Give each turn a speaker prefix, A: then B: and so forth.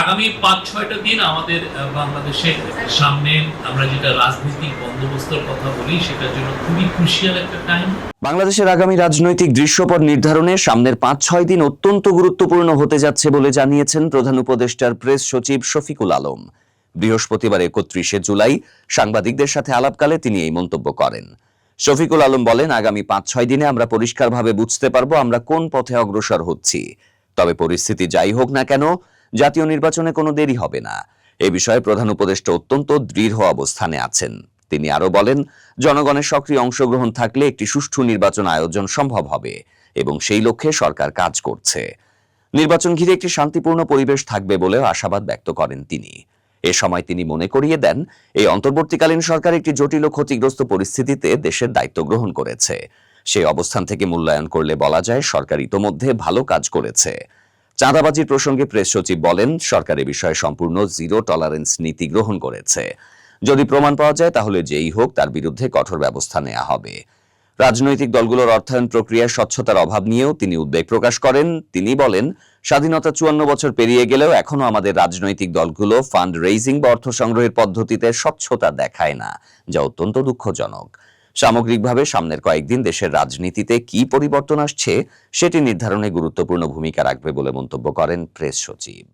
A: আগামী পাঁচ ছয়টা দিন আমাদের আহ, বাংলাদেশের সামনে আমরা যেটা রাজনৈতিক বন্দোবস্তর কথা বলি সেটার জন্য খুবই ক্রুশিয়াল একটা টাইম
B: বাংলাদেশের আগামী রাজনৈতিক দৃশ্যপট নির্ধারণে সামনের পাঁচ ছয় দিন অত্যন্ত গুরুত্বপূর্ণ হতে যাচ্ছে বলে জানিয়েছেন প্রধান উপদেষ্টার প্রেস সচিব শফিকুল আলম। বৃহস্পতিবার একত্রিশে জুলাই সাংবাদিকদের সাথে আলাপকালে তিনি এই মন্তব্য করেন। শফিকুল আলম বলেন আগামী পাঁচ ছয় দিনে আমরা পরিষ্কারভাবে বুঝতে পারব আমরা কোন পথে অগ্রসর হচ্ছি। তবে পরিস্থিতি যাই হোক না কেন জাতীয় নির্বাচনে কোনো দেরি হবে না। এ বিষয়ে প্রধান উপদেষ্টা অত্যন্ত দৃঢ় অবস্থানে আছেন। তিনি আরও বলেন, জনগণের সক্রিয় অংশগ্রহণ থাকলে একটি সুষ্ঠু নির্বাচন আয়োজন সম্ভব হবে এবং সেই লক্ষ্যে সরকার কাজ করছে। নির্বাচন ঘিরে একটি শান্তিপূর্ণ পরিবেশ থাকবে বলেও আশাবাদ ব্যক্ত করেন তিনি। এ সময় তিনি মনে করিয়ে দেন, এই অন্তর্বর্তীকালীন সরকার একটি জটিল ও ক্ষতিগ্রস্ত পরিস্থিতিতে দেশের দায়িত্ব গ্রহণ করেছে। সেই অবস্থান থেকে মূল্যায়ন করলে বলা যায়, সরকার ইতোমধ্যে ভালো কাজ করেছে। চাঁদাবাজির প্রসঙ্গে প্রেস সচিব বলেন, সরকার এ বিষয়ে সম্পূর্ণ জিরো টলারেন্স নীতি গ্রহণ করেছে। যদি প্রমাণ পাওয়া যায়, তাহলে যেই হোক, তার বিরুদ্ধে কঠোর ব্যবস্থা নেওয়া হবে। রাজনৈতিক দলগুলোর অর্থায়ন প্রক্রিয়ায় স্বচ্ছতার অভাব নিয়েও তিনি উদ্বেগ প্রকাশ করেন। তিনি বলেন, স্বাধীনতা চুয়ান্ন বছর পেরিয়ে গেলেও এখনও আমাদের রাজনৈতিক দলগুলো ফান্ড রেইজিং বা অর্থ সংগ্রহের পদ্ধতিতে স্বচ্ছতা দেখায় না, যা অত্যন্ত দুঃখজনক। সামগ্রিকভাবে সামনের কয়েকদিন দেশের রাজনীতিতে কি পরিবর্তন আসছে, সেটি নির্ধারণে গুরুত্বপূর্ণ ভূমিকা রাখবে বলে মন্তব্য করেন প্রেস সচিব।